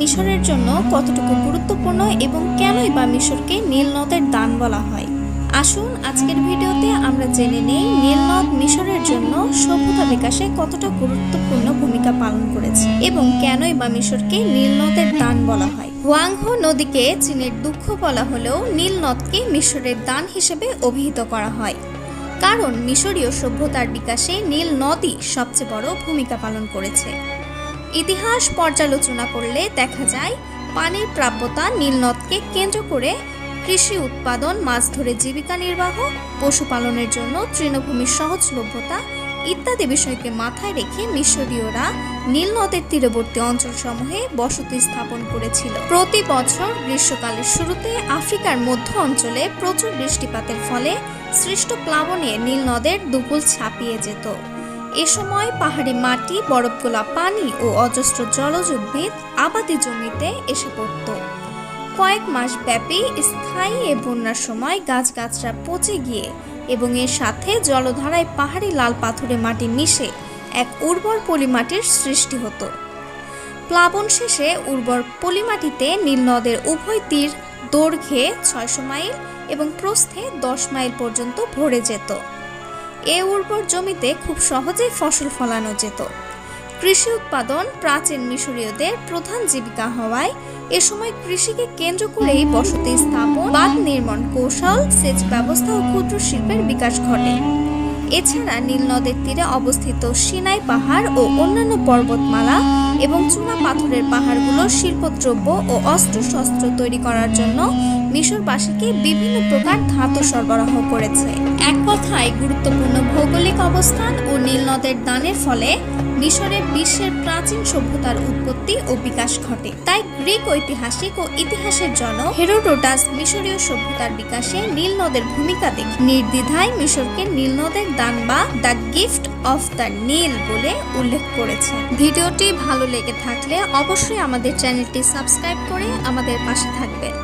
মিশরের জন্য কতটুকু গুরুত্বপূর্ণ এবং কেনই বা মিশরকে নীল নদের দান বলা হয়? আসুন আজকের ভিডিওতে আমরা জেনে নেই নীল নদ মিশরের জন্য সভ্যতা বিকাশে কতটা গুরুত্বপূর্ণ ভূমিকা পালন করেছে এবং কেনই বা মিশরকে নীল নদের দান বলা হয়। হুয়াংহো নদীকে চীনের দুঃখ বলা হলেও নীল নদকে মিশরের দান হিসেবে অভিহিত করা হয়। কারণ মিশরীয় সভ্যতার বিকাশে নীল নদই সবচেয়ে বড় ভূমিকা পালন করেছে। ইতিহাস পর্যালোচনা করলে দেখা যায় পানির প্রাপ্যতা নীল নদকে কেন্দ্র করে কৃষি উৎপাদন, মাছ ধরে জীবিকা নির্বাহ, পশুপালনের জন্য তৃণভূমির সহজলভ্যতা ইত্যাদি বিষয়কে মাথায় রেখে মিশরীয়রা নীল নদের তীরবর্তী অঞ্চলসমূহে বসতি স্থাপন করেছিল। প্রতি বছর গ্রীষ্মকালের শুরুতে আফ্রিকার মধ্য অঞ্চলে প্রচুর বৃষ্টিপাতের ফলে সৃষ্ট প্লাবনে নীল নদের দুকুল ছাপিয়ে যেত। এ সময় পাহাড়ি মাটি, বরফগোলা পানি ও অজস্র জলজ উদ্ভিদ আবাদি জমিতে এসে পড়ত। কয়েক মাস ব্যাপী স্থায়ী এ বন্যার সময় গাছগাছরা পচে গিয়ে এবং এর সাথে জলধারায় পাহাড়ি লাল পাথুরে মাটি মিশে এক উর্বর পলিমাটির সৃষ্টি হতো। প্লাবন শেষে উর্বর পলিমাটিতে নীল নদের উভয় তীর দৈর্ঘ্যে ছয়শো মাইল এবং প্রস্থে দশ মাইল পর্যন্ত ভরে যেত। এ উর্বর জমিতে খুব সহজেই ফসল ফলানো যেত। কৃষি উৎপাদন প্রাচীন মিশরীয়দের প্রধান জীবিকা হওয়ায় এ সময় কৃষিকে কেন্দ্র করেই বসতি স্থাপন, বাঁধ নির্মাণ, কৌশল, সেচ ব্যবস্থা ও ক্ষুদ্র শিল্পের বিকাশ ঘটে। এছাড়া নীল নদের তীরে অবস্থিত সিনাই পাহাড় ও অন্যান্য পর্বতমালা এবং চুনা পাথরের পাহাড়গুলো শিল্পদ্রব্য ও অস্ত্র শস্ত্র তৈরি করার জন্য মিশরবাসীকে বিভিন্ন প্রকার ধাতু সরবরাহ করেছে। এক কথায় গুরুত্বপূর্ণ ভৌগোলিক অবস্থান ও নীল নদের দানের ফলে মিশরে বিশ্বের প্রাচীন সভ্যতার উৎপত্তি ও বিকাশ ঘটে। তাই গ্রিক ঐতিহাসিক ও ইতিহাসের জনক হেরোডোটাস মিশরীয় সভ্যতার বিকাশে নীল নদের ভূমিকা দেখে। নির্দ্বিধায় মিশরকে নীল নদের দান বা the gift of the Nile বলে উল্লেখ করেছে। ভিডিওটি ভালো লেগে থাকলে অবশ্যই আমাদের চ্যানেলটি সাবস্ক্রাইব করে আমাদের পাশে থাকবেন।